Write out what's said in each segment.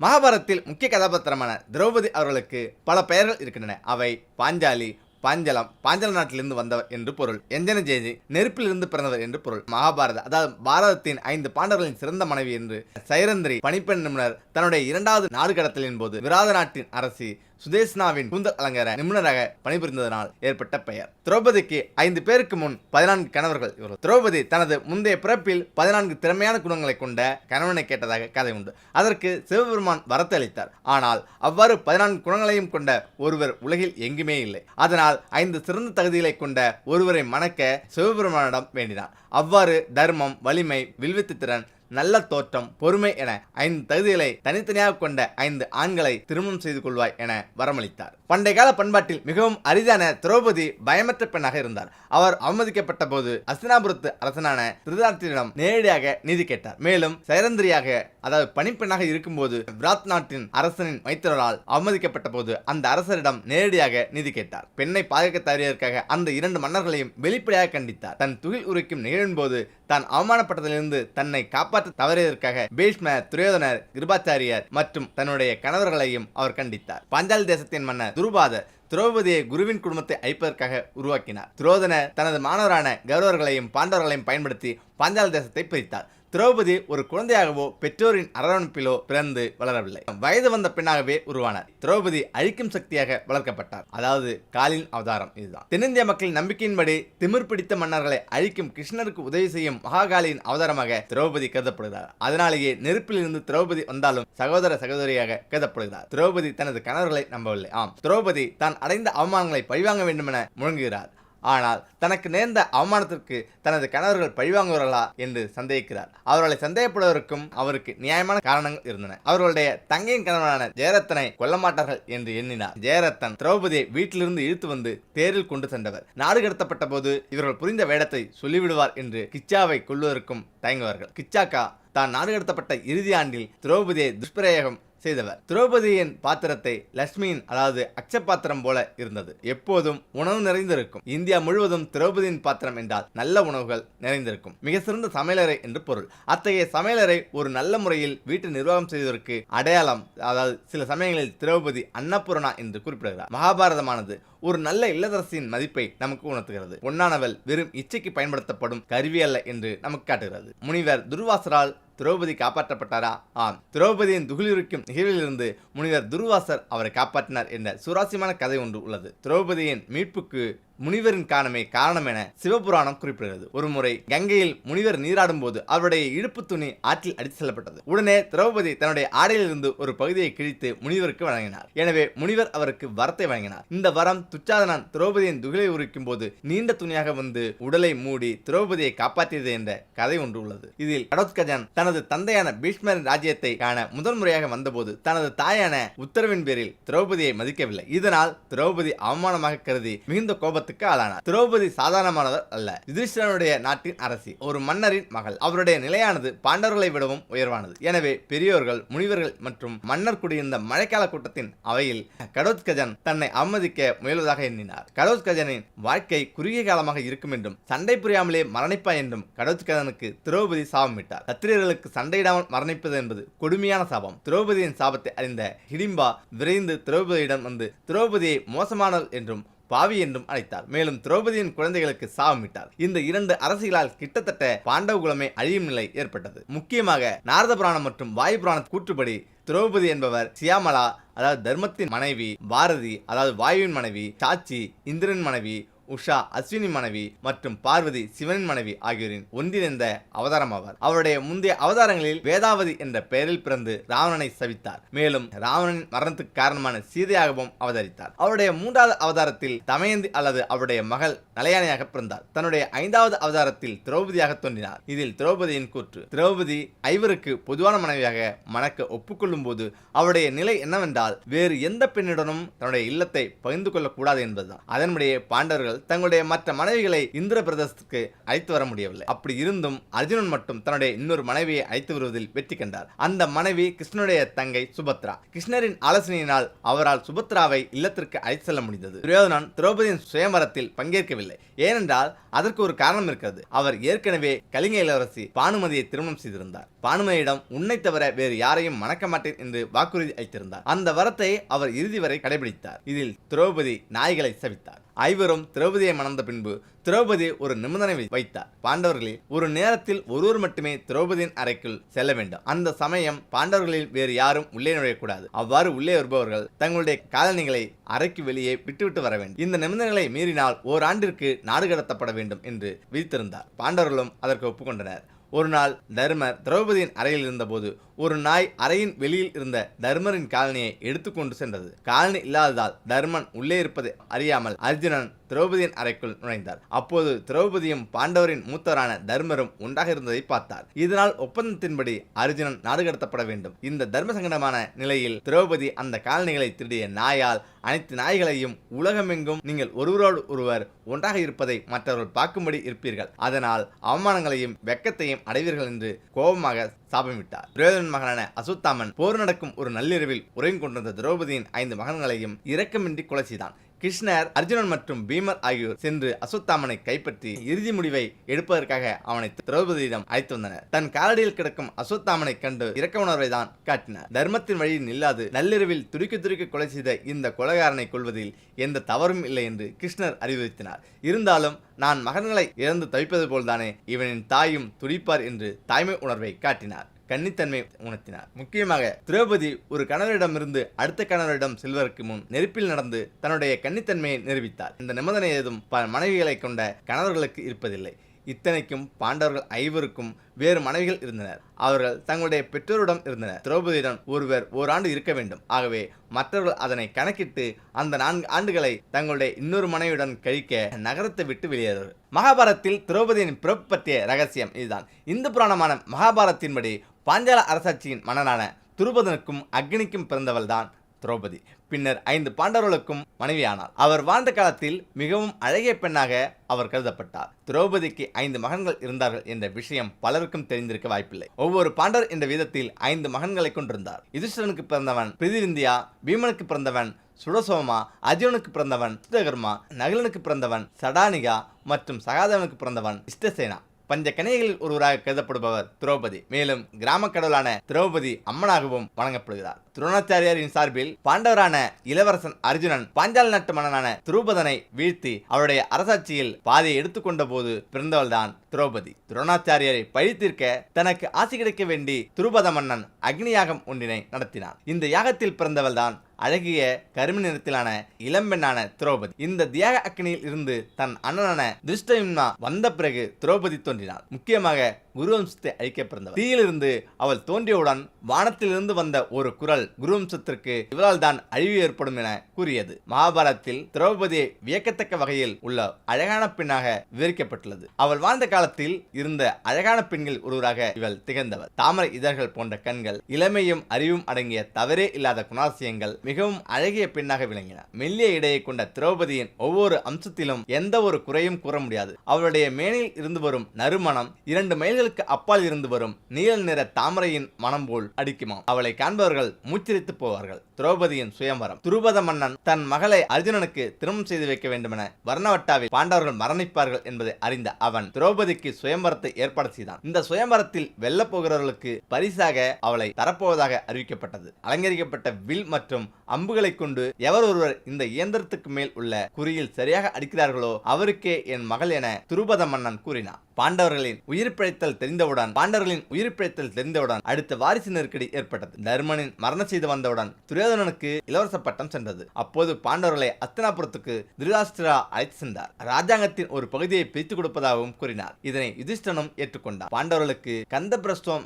மகாபாரதத்தில் முக்கிய கதாபாத்திரமான திரௌபதி அவர்களுக்கு பல பெயர்கள் இருக்கின்றன. அவை பாஞ்சாலி பாஞ்சலம் பாஞ்சல நாட்டிலிருந்து வந்தவர் என்று பொருள். எஞ்சன ஜெயதி நெருப்பிலிருந்து பிறந்தவர் என்று பொருள். மகாபாரத அதாவது பாரதத்தின் ஐந்து பாண்டவர்களின் சிறந்த மனைவி என்று சைரந்திரி பணிப்பெண் நிபுணர் தன்னுடைய இரண்டாவது நாடு கடத்தலின் போது விராத நாட்டின் அரசி சுதேஷ்னாவின் கூந்தல் அலங்கார நிபுணராக பணிபுரிந்ததனால் ஏற்பட்ட பெயர். திரௌபதிக்கு ஐந்து பேருக்கு முன் பதினான்கு கணவர்கள் இவர்கள். திரௌபதி தனது முந்தைய பிறப்பில் பதினான்கு திறமையான குணங்களை கொண்ட கணவனை கேட்டதாக கதை உண்டு. அதற்கு சிவபெருமான் வரத்து அளித்தார் ஆனால் அவ்வாறு பதினான்கு குணங்களையும் கொண்ட ஒருவர் உலகில் எங்குமே இல்லை. அதனால் ஐந்து சிறந்த தகுதிகளை கொண்ட ஒருவரை மணக்க சிவபெருமானிடம் வேண்டினார். அவ்வாறு தர்மம் வலிமை வில்வித்து திறன் நல்ல தோற்றம் பொறுமை என ஐந்து தகுதிகளை தனித்தனியாக கொண்ட ஐந்து ஆண்களை திருமணம் செய்து கொள்வாய் என வரமளித்தார். பண்டைய கால பண்பாட்டில் மிகவும் அரிதான திரௌபதி பயமற்ற பெண்ணாக இருந்தார். அவர் அவமதிக்கப்பட்ட போது அஸ்தினாபுரத்து அரசனான திருதார்த்தியிடம் நேரடியாக நீதி கேட்டார். மேலும் சைரந்திரியாக அதாவது பணிப்பெண்ணாக இருக்கும்போது விராத் நாட்டின் அரசனின் மைத்திரரால் அவமதிக்கப்பட்ட போது அந்த அரசரிடம் நேரடியாக நிதி கேட்டார். பெண்ணை பாதுகாக்க தவறியதற்காக அந்த இரண்டு மன்னர்களையும் வெளிப்படையாக கண்டித்தார். தன் துகில் உரைக்கும் நிகழ்வின் போது தான் அவமானப்பட்டதிலிருந்து தன்னை காப்பாற்ற தவறியதற்காக பீஷ்மர் துரியோதனர் கிருபாச்சாரியர் மற்றும் தன்னுடைய கணவர்களையும் அவர் கண்டித்தார். பாஞ்சாலி தேசத்தின் மன்னர் துருபாத திரௌபதியை குருவின் குடும்பத்தை அழிப்பதற்காக உருவாக்கினார். துரோதனர் தனது மாணவரான கௌரவர்களையும் பாண்டவர்களையும் பயன்படுத்தி பாஞ்சால தேசத்தை பிரித்தார். திரௌபதி ஒரு குழந்தையாகவோ பெற்றோரின் அரவணைப்பிலோ பிறந்து வளரவில்லை. வயது வந்த பெண்ணாகவே உருவானார். திரௌபதி அழிக்கும் சக்தியாக வளர்க்கப்பட்டார். அதாவது காலின் அவதாரம் இதுதான். தென்னிந்திய மக்களின் நம்பிக்கையின்படி திமிர் பிடித்த மன்னர்களை அழிக்கும் கிருஷ்ணருக்கு உதவி செய்யும் மகாகாலியின் அவதாரமாக திரௌபதி கருதப்படுகிறார். அதனாலேயே நெருப்பில் இருந்து திரௌபதி வந்தாலும் சகோதர சகோதரியாக கருதப்படுகிறார். திரௌபதி தனது கணவர்களை நம்பவில்லை. ஆம் திரௌபதி தான் அடைந்த அவமானங்களை பழிவாங்க வேண்டுமென முழங்குகிறார். ஆனால் தனக்கு நேர்ந்த அவமானத்திற்கு தனது கணவர்கள் பழிவாங்குவார்களா என்று சந்தேகிக்கிறார். அவர்களை சந்தேகப்படுவதற்கும் அவருக்கு நியாயமான காரணங்கள் இருந்தன. அவர்களுடைய தங்கையின் கணவனான ஜெயரத்தனை கொல்ல மாட்டார்கள் என்று எண்ணினார். ஜெயரத்தன் திரௌபதியை வீட்டிலிருந்து இழுத்து வந்து தேரில் கொண்டு சென்றவர். நாடு கடத்தப்பட்ட போது இவர்கள் புரிந்த வேடத்தை சொல்லிவிடுவார் என்று கிச்சாவை கொல்வதற்கும் தயங்குவார்கள். கிச்சாக்கா தான் நாடு கடத்தப்பட்ட இறுதி ஆண்டில் திரௌபதியை துஷ்பிரயோகம் செய்தவர். திரௌபதியின் பாத்திரத்தை லட்சுமியின் அதாவது அச்சப்பாத்திரம் போல இருந்தது. எப்போதும் உணவு நிறைந்திருக்கும். இந்தியா முழுவதும் திரௌபதியின் பாத்திரம் என்றால் நல்ல உணவுகள் நிறைந்திருக்கும். மிக சிறந்த சமையலறை என்று பொருள். அத்தகைய சமையலறை ஒரு நல்ல முறையில் வீட்டு நிர்வாகம் செய்வதற்கு அடையாளம் அதாவது சில சமயங்களில் திரௌபதி அன்னபூரணா என்று குறிப்பிடுகிறார். மகாபாரதமானது ஒரு நல்ல இல்லதரசியின் மதிப்பை நமக்கு உணர்த்துகிறது. பொன்னானவள் வெறும் இச்சைக்கு பயன்படுத்தப்படும் கருவி அல்ல என்று நமக்கு காட்டுகிறது. முனிவர் துர்வாசரால் திரௌபதி காப்பாற்றப்பட்டாரா? ஆம். திரௌபதியின் துகிலிருக்கும் நிகழ்விலிருந்து முனிவர் துர்வாசர் அவரை காப்பாற்றினார் என்ற சுவாரஸ்யமான கதை ஒன்று உள்ளது. திரௌபதியின் மீட்புக்கு முனிவரின் காரணமே காரணம் என சிவபுராணம் குறிப்பிடுகிறது. ஒருமுறை கங்கையில் முனிவர் நீராடும் போது அவருடைய இடுப்பு துணி ஆற்றில் அடித்து செல்லப்பட்டது. உடனே திரௌபதி தன்னுடைய ஆடையிலிருந்து ஒரு பகுதியை கிழித்து முனிவருக்கு வழங்கினார். எனவே முனிவர் அவருக்கு வரத்தை வழங்கினார். இந்த வரம் துச்சாதனன் திரௌபதியின் துகிலை உரிக்கும் போது நீண்ட துணியாக வந்து உடலை மூடி திரௌபதியை காப்பாற்றியது என்ற கதை ஒன்று உள்ளது. இதில் கடோத்கஜன் தனது தந்தையான பீஷ்மரின் ராஜ்யத்தை காண முதல் முறையாக வந்தபோது தனது தாயான உத்தரவின் பேரில் திரௌபதியை மதிக்கவில்லை. இதனால் திரௌபதி அவமானமாக கருதி மிகுந்த கோபத்தை கோபத்துக்கு ஆளானார். திரௌபதி சாதாரணமானவர் அல்ல. யுதிஷ்டனுடைய நாட்டின் அரசி. ஒரு மன்னரின் மகள். அவருடைய நிலையானது பாண்டவர்களை விடவும் உயர்வானது. எனவே பெரியோர்கள் முனிவர்கள் மற்றும் மன்னர் குடியிருந்த மழைக்கால கூட்டத்தின் அவையில் கடோத்கஜன் தன்னை அவமதிக்க முயல்வதாக எண்ணினார். கடோத்கஜனின் வாழ்க்கை குறுகிய காலமாக இருக்கும் என்றும் சண்டை புரியாமலே மரணிப்பா என்றும் கடோத்கஜனுக்கு திரௌபதி சாபமிட்டார் சத்திரியர்களுக்கு சண்டையிடாமல் மரணிப்பது என்பது கொடுமையான சாபம். திரௌபதியின் சாபத்தை அறிந்த ஹிடிம்பா விரைந்து திரௌபதியிடம் வந்து திரௌபதியை மோசமானவள் என்றும் பாவி என்றும் அழைத்தார். மேலும் திரௌபதியின் குழந்தைகளுக்கு சாபமிட்டார் இந்த இரண்டு அரசிகளால் கிட்டத்தட்ட பாண்டவ குலமே அழியும் நிலை ஏற்பட்டது. முக்கியமாக நாரத புராணம் மற்றும் வாயு புராண கூற்றுப்படி திரௌபதி என்பவர் சியாமலா அதாவது தர்மத்தின் மனைவி பாரதி அதாவது வாயுவின் மனைவி சாச்சி இந்திரன் மனைவி உஷா அஸ்வினி மனைவி மற்றும் பார்வதி சிவனின் மனைவி ஆகியோரின் ஒன்றிணைந்த அவதாரம் ஆவார் அவருடைய முந்தைய அவதாரங்களில் வேதாவதி என்ற பெயரில் பிறந்து ராவணனை சவித்தார். மேலும் ராவணனின் மரணத்துக்கு காரணமான சீதையாகவும் அவதரித்தார். அவருடைய மூன்றாவது அவதாரத்தில் தமயந்தி அல்லது அவருடைய மகள் நலையானையாக பிறந்தார். தன்னுடைய ஐந்தாவது அவதாரத்தில் திரௌபதியாக தோன்றினார். இதில் திரௌபதியின் கூற்று திரௌபதி ஐவருக்கு பொதுவான மனைவியாக மணக்க ஒப்புக்கொள்ளும் போது அவருடைய நிலை என்னவென்றால் வேறு எந்த பெண்ணுடனும் தன்னுடைய இல்லத்தை பகிர்ந்து கொள்ளக்கூடாது என்பதுதான். அதன்படியே பாண்டவர்கள் பாண்டவர்கள் தங்களுடைய மற்ற மனைவிகளை இந்திர பிரதேசத்துக்கு அழைத்து வர முடியவில்லை. அப்படி இருந்தும் அர்ஜுனன் மட்டும் தன்னுடைய இன்னொரு மனைவியை அழைத்து வருவதில் வெற்றி கண்டார். அந்த மனைவி கிருஷ்ணனுடைய தங்கை சுபத்ரா. கிருஷ்ணரின் ஆலோசனையினால் அவரால் சுபத்ராவை இல்லத்திற்கு அழைத்து செல்ல முடிந்தது. துரியோதனன் திரௌபதியின் சுயமரத்தில் பங்கேற்கவில்லை. ஏனென்றால் அதற்கு ஒரு காரணம் இருக்கிறது. அவர் ஏற்கனவே கலிங்க இளவரசி பானுமதியை திருமணம் செய்திருந்தார். பானுமதியிடம் உன்னை தவிர வேறு யாரையும் மணக்க மாட்டேன் என்று வாக்குறுதி அளித்திருந்தார். அந்த வரத்தை அவர் இறுதி வரை கடைபிடித்தார். இதில் திரௌபதி நாய்களை சவித்தார். ஐவரும் திரௌபதியை மணந்த பின்பு திரௌபதி ஒரு நிபந்தனை வைத்தார். பாண்டவர்களில் ஒரு நேரத்தில் ஒருவர் மட்டுமே திரௌபதியின் அறைக்குள் செல்ல வேண்டும். அந்த சமயம் பாண்டவர்களில் வேறு யாரும் உள்ளே நுழையக்கூடாது. அவ்வாறு உள்ளே வருபவர்கள் தங்களுடைய காலணிகளை அறைக்கு வெளியே விட்டுவிட்டு வர வேண்டும். இந்த நிபந்தனைகளை மீறினால் ஓராண்டிற்கு நாடு கடத்தப்பட வேண்டும் என்று விதித்திருந்தார். பாண்டவர்களும் அதற்கு ஒப்புக்கொண்டனர். ஒரு நாள் தர்மர் திரௌபதியின் அறையில் இருந்தபோது ஒரு நாய் அறையின் வெளியில் இருந்த தர்மரின் காலனியை எடுத்துக்கொண்டு சென்றது. காலனி இல்லாததால் தர்மன் உள்ளே இருப்பதை அறியாமல் அர்ஜுனன் திரௌபதியின் அறைக்குள் நுழைந்தார். அப்போது திரௌபதியும் பாண்டவரின் மூத்தவரான தர்மரும் ஒன்றாக இருந்ததை பார்த்தார். இதனால் ஒப்பந்தத்தின்படி அர்ஜுனன் நாடு கடத்தப்பட வேண்டும். இந்த தர்ம சங்கடமான நிலையில் திரௌபதி அந்த காலனிகளை திருடிய நாயால் அனைத்து நாய்களையும் உலகமெங்கும் நீங்கள் ஒருவரோடு ஒருவர் ஒன்றாக இருப்பதை மற்றவர்கள் பார்க்கும்படி இருப்பீர்கள். அதனால் அவமானங்களையும் வெக்கத்தையும் அடைவீர்கள் என்று கோபமாக சாபமிட்டார் துரியோதனன் மகனான அசுத்தாமன் போர் நடக்கும் ஒரு நள்ளிரவில் உரையும் கொண்டிருந்த திரௌபதியின் ஐந்து மகன்களையும் இரக்கமின்றி கொலை செய்தான். கிருஷ்ணர் அர்ஜுனன் மற்றும் பீமர் ஆகியோர் சென்று அசுத்தாமனை கைப்பற்றி இறுதி முடிவை எடுப்பதற்காக அவனை திரௌபதியிடம் அழைத்து வந்தனர். தன் காலடியில் கிடக்கும் அசுத்தாமனை கண்டு இரக்க உணர்வை தான் காட்டினார். தர்மத்தின் வழியில் நில்லாது நள்ளிரவில் துருக்கி துருக்கி கொலை செய்த இந்த கொலைகாரனை கொள்வதில் எந்த தவறும் இல்லை என்று கிருஷ்ணர் அறிவுறுத்தினார். இருந்தாலும் நான் மகன்களை இழந்து தவிப்பது போல்தானே இவனின் தாயும் துடிப்பார் என்று தாய்மை உணர்வை காட்டினார். கன்னித்தன்மை உணர்த்தினார். முக்கியமாக திரௌபதி ஒரு கணவரிடமிருந்து அடுத்த கணவரிடம் செல்வதற்கு முன் நெருப்பில் நடந்து தன்னுடைய கன்னித்தன்மையை நிரூபித்தார். இந்த நிபந்தனை ஏதும் பல மனைவிகளை கொண்ட கணவர்களுக்கு இருப்பதில்லை. இத்தனைக்கும் பாண்டவர்கள் ஐவருக்கும் வேறு மனைவிகள் இருந்தனர். அவர்கள் தங்களுடைய பெற்றோரிடம் இருந்தனர். திரௌபதியிடம் ஒருவர் ஓராண்டு இருக்க வேண்டும். ஆகவே மற்றவர்கள் அதனை கணக்கிட்டு அந்த நான்கு ஆண்டுகளை தங்களுடைய இன்னொரு மனைவியுடன் கழிக்க நகரத்தை விட்டு வெளியேறுவர் மகாபாரதத்தில் திரௌபதியின் பிறப்பு பற்றிய ரகசியம் இதுதான். இந்து புராணமான மகாபாரத்தின்படி பாஞ்சால அரசாட்சியின் மன்னனான துருபதனுக்கும் அக்னிக்கும் பிறந்தவள்தான் திரௌபதி. பின்னர் ஐந்து பாண்டவர்களுக்கும் மனைவியானார் அவர் வாழ்ந்த காலத்தில் மிகவும் அழகிய பெண்ணாக அவர் கருதப்பட்டார். திரௌபதிக்கு ஐந்து மகன்கள் இருந்தார்கள் என்ற விஷயம் பலருக்கும் தெரிந்திருக்க வாய்ப்பில்லை. ஒவ்வொரு பாண்டவர் என்ற விதத்தில் ஐந்து மகன்களை கொண்டிருந்தார். யுதிஷ்டனுக்கு பிறந்தவன் பிரிதிவிந்தியா பீமனுக்கு பிறந்தவன் சுடசோமா அர்ஜுனனுக்கு பிறந்தவன் சித்தகர்மா நகுலனுக்கு பிறந்தவன் சடானிகா மற்றும் சகாதேவனுக்கு பிறந்தவன் இஷ்டசேனா. பஞ்ச கன்னிகைகளில் ஒருவராக கருதப்படுபவர் திரௌபதி. மேலும் கிராம கடவுளான திரௌபதி அம்மனாகவும் வணங்கப்படுகிறார். துரோணாச்சாரியாரின் சார்பில் பாண்டவரான இளவரசன் அர்ஜுனன் பாஞ்சால நாட்டு மன்னனான துருபதனை வீழ்த்தி அவருடைய அரசாட்சியில் பாதையை எடுத்துக்கொண்ட போது பிறந்தவள்தான் திரௌபதி. துரோணாச்சாரியரை பழித்தீர்க்க தனக்கு ஆசி கிடைக்க வேண்டி துருபத மன்னன் அக்னி யாகம் ஒன்றினை நடத்தினான். இந்த யாகத்தில் பிறந்தவள்தான் அழகிய கருமி நிறத்திலான இளம்பெண்ணான திரௌபதி. இந்த தியாக அக்னியில் இருந்து தன் அண்ணனான திருஷ்டயும்னா வந்த பிறகு திரௌபதி தோன்றினார் முக்கியமாக குருவம்சத்தை அழிக்க பிறந்தவர் தீயிலிருந்து அவள் தோன்றியவுடன் வானத்திலிருந்து வந்த ஒரு குரல் குருவம்சத்திற்கு இவரால் தான் அழிவு ஏற்படும் என கூறியது. மகாபாரதத்தில் திரௌபதியை வியக்கத்தக்க வகையில் உள்ள அழகான பெண்ணாக விவரிக்கப்பட்டுள்ளது. அவள் வாழ்ந்த காலத்தில் இருந்த அழகான பெண்கள் ஒருவராக இவள் திகழ்ந்தவர். தாமரை இதழ்கள் போன்ற கண்கள் இளமையும் அறிவும் அடங்கிய தவறே இல்லாத குணாசியங்கள் மிகவும் அழகிய பெண்ணாக விளங்கின. மெல்லிய இடையை கொண்ட திரௌபதியின் ஒவ்வொரு அம்சத்திலும் எந்த ஒரு குறையும் கூற முடியாது. அவளுடைய மேனில் இருந்து வரும் நறுமணம் இரண்டு மைல்கள் மைல்களுக்கு அப்பால் இருந்து வரும் நீல நிற தாமரையின் மனம் போல் அடிக்குமாம். அவளை காண்பவர்கள் மூச்சிரித்து போவார்கள். திரௌபதியின் சுயம்பரம் துருபத மன்னன் தன் மகளை அர்ஜுனனுக்கு திருமணம் செய்து வைக்க வேண்டுமென வர்ணவட்டாவில் பாண்டவர்கள் மரணிப்பார்கள் என்பதை அறிந்த அவன் திரௌபதிக்கு சுயம்பரத்தை ஏற்பாடு செய்தான். இந்த சுயம்பரத்தில் வெல்லப் போகிறவர்களுக்கு பரிசாக அவளை தரப்போவதாக அறிவிக்கப்பட்டது. அலங்கரிக்கப்பட்ட வில் மற்றும் அம்புகளை கொண்டு எவர் ஒருவர் இந்த இயந்திரத்துக்கு மேல் உள்ள குறியில் சரியாக அடிக்கிறார்களோ அவருக்கே என் மகள் என துருபத மன்னன் கூறினார் பாண்டவர்களின் உயிர் பிழைத்தல் தெரிந்தவுடன் பாண்டவர்களின் உயிர் பிழைத்தல் தெரிந்தவுடன் அடுத்த வாரிசு நெருக்கடி ஏற்பட்டது. தர்மனின் மரண செய்து வந்தவுடன் துரியோதனனுக்கு இளவரச பட்டம் சென்றது. அப்போது பாண்டவர்களை அஸ்தினாபுரத்துக்கு திருதாஸ்திரா அழைத்து சென்றார். ராஜாங்கத்தின் ஒரு பகுதியை பிரித்துக் கொடுப்பதாகவும் கூறினார். இதனை யுதிஷ்டனும் ஏற்றுக்கொண்டார் பாண்டவர்களுக்கு கந்த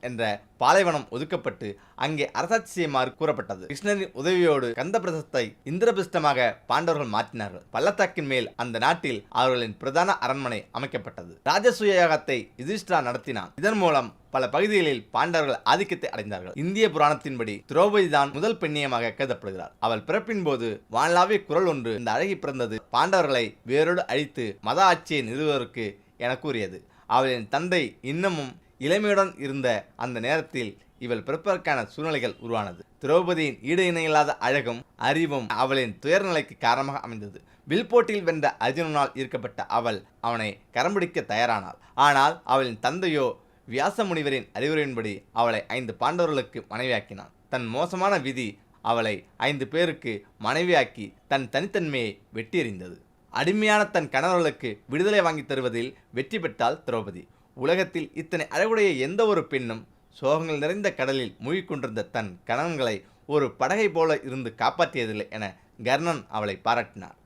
என்ற பாலைவனம் ஒதுக்கப்பட்டு அங்கே அரசாட்சி செய்யுமாறு கூறப்பட்டது. கிருஷ்ணரின் உதவியோடு கந்த பிரசத்தை இந்திரபிரஸ்தமாக பாண்டவர்கள் மாற்றினார்கள். பள்ளத்தாக்கின் மேல் அந்த நாட்டில் அவர்களின் பிரதான அரண்மனை அமைக்கப்பட்டது. ராஜசூய யுதிஷ்டா யுதிஷ்டிரா நடத்தினான். இதன் மூலம் பல பகுதிகளில் பாண்டவர்கள் ஆதிக்கத்தை அடைந்தார்கள். இந்திய புராணத்தின்படி திரௌபதி தான் முதல் பெண்ணியமாக கருதப்படுகிறார். அவள் பிறப்பின் போது வானலாவிய குரல் ஒன்று இந்த அழகி பிறந்தது. பாண்டவர்களை வேரோடு அழித்து மத ஆட்சியை நிறுவுவதற்கு என கூறியது. அவளின் தந்தை இன்னமும் இளமையுடன் இருந்த அந்த நேரத்தில் இவள் பிறப்பதற்கான சூழ்நிலைகள் உருவானது. திரௌபதியின் ஈடு இணையில்லாத அழகும் அறிவும் அவளின் துயர்நிலைக்கு காரணமாக அமைந்தது. வில் போட்டியில் வென்ற அர்ஜுனனால் ஈர்க்கப்பட்ட அவள் அவனை கரம்பிடிக்க தயாரானாள். ஆனால் அவளின் தந்தையோ வியாச முனிவரின் அறிவுரையின்படி அவளை ஐந்து பாண்டவர்களுக்கு மனைவியாக்கினான். தன் மோசமான விதி அவளை ஐந்து பேருக்கு மனைவியாக்கி தன் தனித்தன்மையை வெட்டியறிந்தது அடிமையான தன் கணவர்களுக்கு விடுதலை வாங்கி தருவதில் வெற்றி பெற்றாள் திரௌபதி. உலகத்தில் இத்தனை அழகுடைய எந்த ஒரு பெண்ணும் சோகங்கள் நிறைந்த கடலில் மூழ்கிக் கொண்டிருந்த தன் கணவன்களை ஒரு படகை போல இருந்து காப்பாற்றியதில்லை என கர்ணன் அவளை பாராட்டினார்.